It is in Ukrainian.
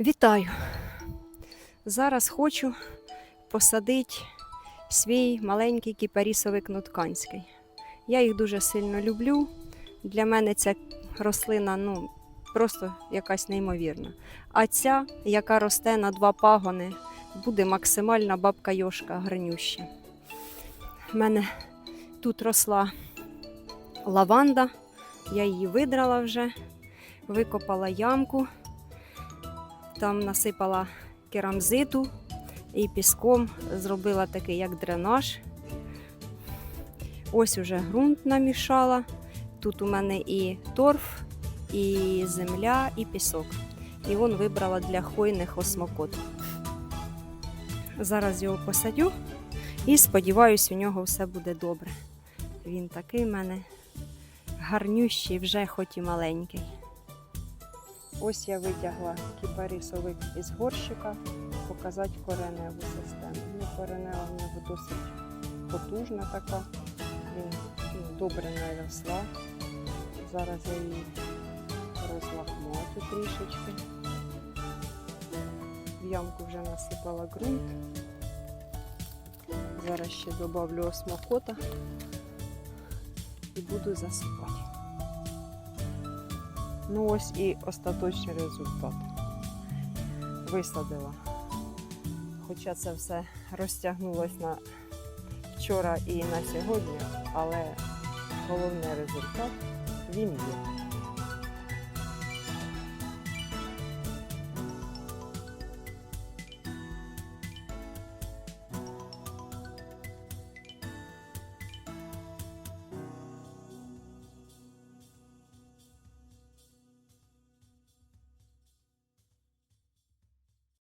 Вітаю! Зараз хочу посадити свій маленький кіпарісовик нутканський. Я їх дуже сильно люблю. Для мене ця рослина ну, просто якась неймовірна. А ця, яка росте на два пагони, буде максимальна бабка Йошка гарнюща. У мене тут росла лаванда, я її видрала вже, викопала ямку там насипала керамзиту і піском зробила такий як дренаж. Ось уже ґрунт намішала. Тут у мене і торф, і земля, і пісок. І он вибрала для хвойних осмокот. Зараз його посадю і сподіваюся, у нього все буде добре. Він такий в мене гарнющий, вже хоч і маленький. Ось я витягла кіпарисовик із горщика, показати кореневу систему. Ну, коренева в нього досить потужна така. Він добре наросла. Зараз я її розлахматю трішечки. В ямку вже насипала ґрунт. Зараз ще додавлю осмокота і буду засипати. Ну ось і остаточний результат. Висадила. Хоча це все розтягнулось на вчора і на сьогодні, але головний результат він є.